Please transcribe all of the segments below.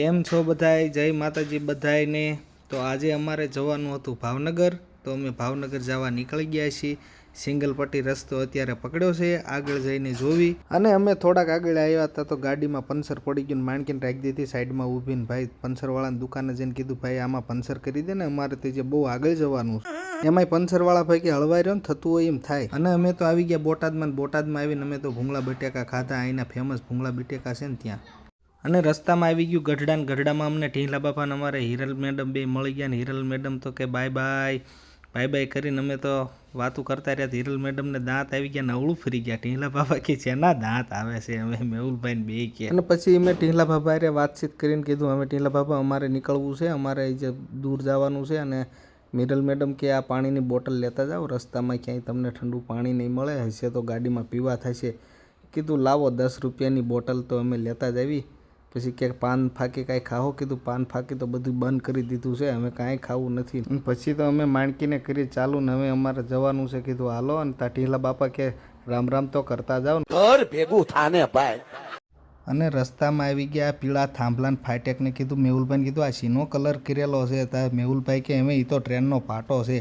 કેમ છો બધાય? જય માતાજી બધાયને. તો આજે અમારે જવાનું હતું ભાવનગર. તો અમે ભાવનગર જવા નીકળી ગયા છીએ. સિંગલ પટ્ટી રસ્તો અત્યારે પકડ્યો છે. આગળ જઈને જોવી. અને અમે થોડાક આગળ આવ્યા હતા તો ગાડીમાં પંચર પડી ગયું માણકીને રાખી દીધી. સાઈડમાં ઊભીને ભાઈ પંચરવાળાની દુકાને જઈને કીધું, ભાઈ, આમાં પંચર કરી દે ને. અમારે તે બહુ આગળ જવાનું છે. એમાંય પંચરવાળા ભાઈ કે હળવાઈ રહ્યો ને થતું હોય એમ થાય. અને અમે તો આવી ગયા બોટાદમાં બોટાદમાં આવીને અમે તો ભૂંગળા બટેકા ખાધા. અહીંના ફેમસ ભૂંગળા બટેકા છે ને ત્યાં. અને રસ્તામાં આવી ગયું ગઢડાને ગઢડામાં અમને ઢીલા બાપાને અમારે હિરલ મેડમ બે મળી ગયા ને હિરલ મેડમ તો કે બાય બાય બાય બાય કરીને અમે તો વાતું કરતા રહ્યા. હિરલ મેડમને દાંત આવી ગયા નવળું ફરી ગયા. ઢીંગલા બાપા કે છે ના દાંત આવે છે? અમે મેહુલભાઈને બે કે. અને પછી અમે ઢીંગલા હારે વાતચીત કરીને કીધું, અમે ઢીંગલા બાબા અમારે નીકળવું છે, અમારે જે દૂર જવાનું છે. અને મિરલ મેડમ કે, આ પાણીની બોટલ લેતા જાઓ, રસ્તામાં ક્યાંય તમને ઠંડુ પાણી નહીં મળે, હશે તો ગાડીમાં પીવા થશે. કીધું, લાવો દસ રૂપિયાની બોટલ તો અમે લેતા જ આવી પછી ક્યાંક પાન ફાંકી કાંઈ ખાઓ કીધું પાન ફાંકી તો બધું બંધ કરી દીધું છે અમે કાંઈ ખાવું નથી. પછી તો અમે માણકીને કરી ચાલુ ને હવે અમારે જવાનું છે કીધું હાલો અને તા ઢીલા બાપા કે રામ રામ તો કરતા જાઓ ઘર ભેગું થાને ભાઈ. અને રસ્તામાં આવી ગયા પીળા થાંભલાન ફાટેકને કીધું મેહુલભાઈને કીધું આ શીનો કલર કરેલો છે. તા મેહુલભાઈ કે એમ એ તો ટ્રેનનો પાટો છે.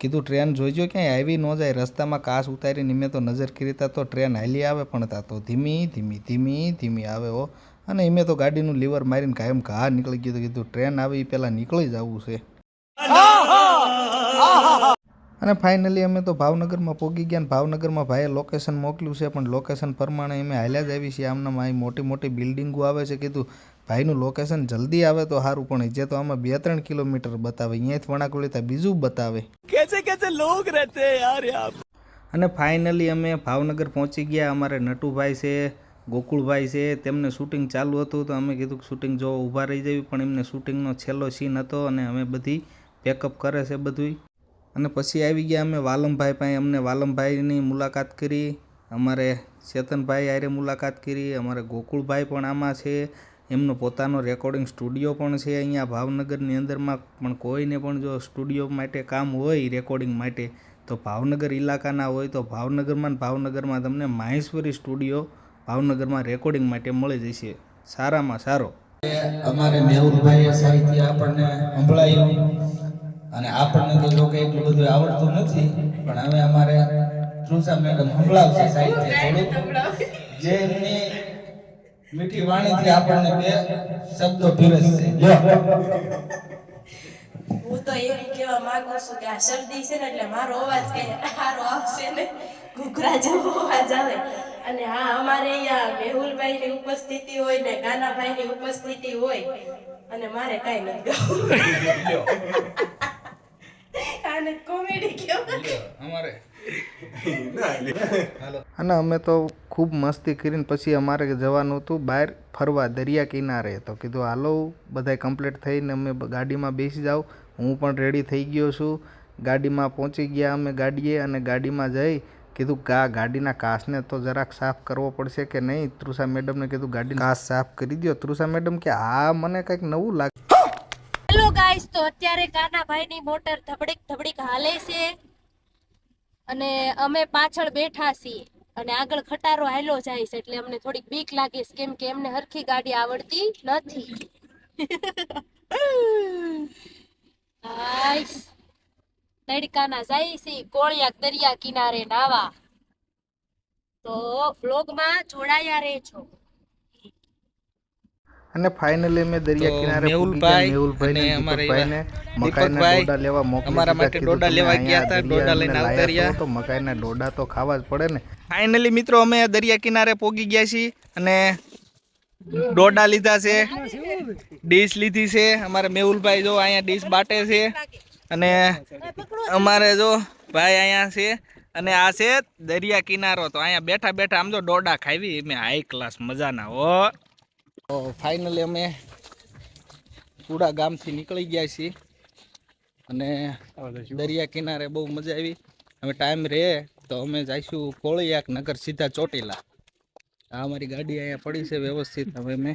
કીધું ટ્રેન જોઈજો ક્યાંય આવી ન જાય. રસ્તામાં કાશ ઉતારીને મેં તો નજર કરી તા તો ટ્રેન હાલી આવે પણ તા તો ધીમી ધીમી ધીમી ધીમી આવે હો. અને એમે તો ગાડીનું લીવર મારીને કાયમ કા નીકળી ગયું કીધું ટ્રેન આવી પહેલાં નીકળી જવું છે. અને ફાઇનલી અમે તો ભાવનગરમાં પહોંચી ગયા અને ભાવનગરમાં ભાઈએ લોકેશન મોકલ્યું છે પણ લોકેશન પ્રમાણે અમે હાલ્યા જ આવી છીએ. આમનામાં અહીં મોટી મોટી બિલ્ડિંગો આવે છે. કીધું ભાઈનું લોકેશન જલ્દી આવે તો સારું પણ જે તો આમાં બે ત્રણ કિલોમીટર બતાવે અહીંયાથી વણાકોળી ત્યાં બીજું બતાવે. કેસે કેસે લોગ રહેતે યાર અને ફાઇનલી અમે ભાવનગર પહોંચી ગયા. અમારે નટુભાઈ છે ગોકુળભાઈ છે, તેમને શૂટિંગ ચાલુ હતું તો અમે કીધું કે શૂટિંગ જો ઊભા રહી જવી, પણ એમને શૂટિંગનો છેલ્લો સીન હતો અને અમે બધી પેકઅપ કરે છે બધું અને પછી આવી ગયા અમે વાલમભાઈ પાસે, અમને વાલમભાઈની મુલાકાત કરી, અમારે ચેતનભાઈ આરે મુલાકાત કરી, અમારે ગોકુળભાઈ પણ આમાં છે, એમનો પોતાનો રેકોર્ડિંગ સ્ટુડિયો પણ છે અહીંયા ભાવનગરની અંદરમાં, પણ કોઈને પણ જો સ્ટુડિયો માટે કામ હોય રેકોર્ડિંગ માટે, તો ભાવનગર ઇલાકાના હોય, તો ભાવનગરમાં ભાવનગરમાં તમને માહેશ્વરી સ્ટુડિયો ભાવનગરમાં રેકોર્ડિંગ માટે મળી જશે. સારામાં સારો. અમારે મેહુલભાઈએ સાહિત્ય આપણને સંભળાયું અને આપણને તો જો કે એટલું બધું આવડતું નથી પણ હવે અમારે તૃષા મેડમ સંભળાવશે સાહિત્ય થોડુંક. જે એમની મીઠી વાણીથી આપણને બે શબ્દો પીરસશે હું તો એમ કહેવા માંગુ છું કે આ શરદી છે ને એટલે મારો અવાજ કઈ સારો આવશે ને. ઘૂઘરા જેવો અવાજ આવે. અને હા અમારે અહીંયા મેહુલભાઈની ઉપસ્થિતિ હોય ને કાનાભાઈની ઉપસ્થિતિ હોય અને મારે કાંઈ નથી ગાવું આને કોમેડી કહેવાય. અમારે. અને અમે તો ખૂબ મસ્તી કરીને પછી અમારે જવાનું હતું બહાર ફરવા દરિયા કિનારે. તો કીધું, હાલો, બધાય કમ્પ્લીટ થઈને અમે ગાડીમાં બેસી જાઓ. હું પણ રેડી થઈ ગયો છું. ગાડીમાં પહોંચી ગયા અમે ગાડીએ અને ગાડીમાં જઈ કીધું, ગા, ગાડીના કાચને તો જરાક સાફ કરવો પડશે કે નહીં? તૃષા મેડમને કીધું ગાડી કાચ સાફ કરી દો તૃષા મેડમ કે, આ મને કંઈક નવું લાગે હેલો ગાઈસ, તો અત્યારે કાનાભાઈની મોટર ધબડીક ધબડીક હાલે છે અને અમે પાછળ બેઠા છીએ. અને આગળ ખટારો હાલો જાય છે એટલે અમને થોડીક બીક લાગે છે, કેમ કે એમને હરખી ગાડી આવડતી નથી. તડકાના જાય છે, કોળિયા દરિયા કિનારે નાવા. તો બ્લોગમાં જોડાયા રહેજો. અને ફાઇનલી મેં દરિયા કિનારે મેહુલભાઈ મેહુલભાઈ ને અમારા દીપકભાઈને મકાઈના ડોડા લેવા મોકલી અમારા માટે ડોડા લેવા ગયા હતા, ડોડા લઈને આવતા રહ્યા. તો મકાઈના ડોડા તો ખાવા જ પડે ને. ફાઇનલી મિત્રો અમે દરિયા કિનારે પોગી ગયા છીએ અને ડોડા લીધા છે ડીશ લીધી છે. અમારે મેહુલભાઈ જો અહીંયા ડીશ બાટે છે અને અમારે જો ભાઈ અહીંયા છે અને આ છે દરિયા કિનારો. તો અહીંયા બેઠા બેઠા આમ જો ડોડા ખાવી. મેં હાઈ ક્લાસ મજાના હો. ફાઇનલી અમે કુડા ગામથી નીકળી ગયા છીએ અને દરિયા કિનારે બહુ મજા આવી. હવે ટાઈમ રહે તો અમે જઈશું કોળિયાક નગર સીધા ચોટીલા. આ અમારી ગાડી અહીંયા પડી છે વ્યવસ્થિત. હવે અમે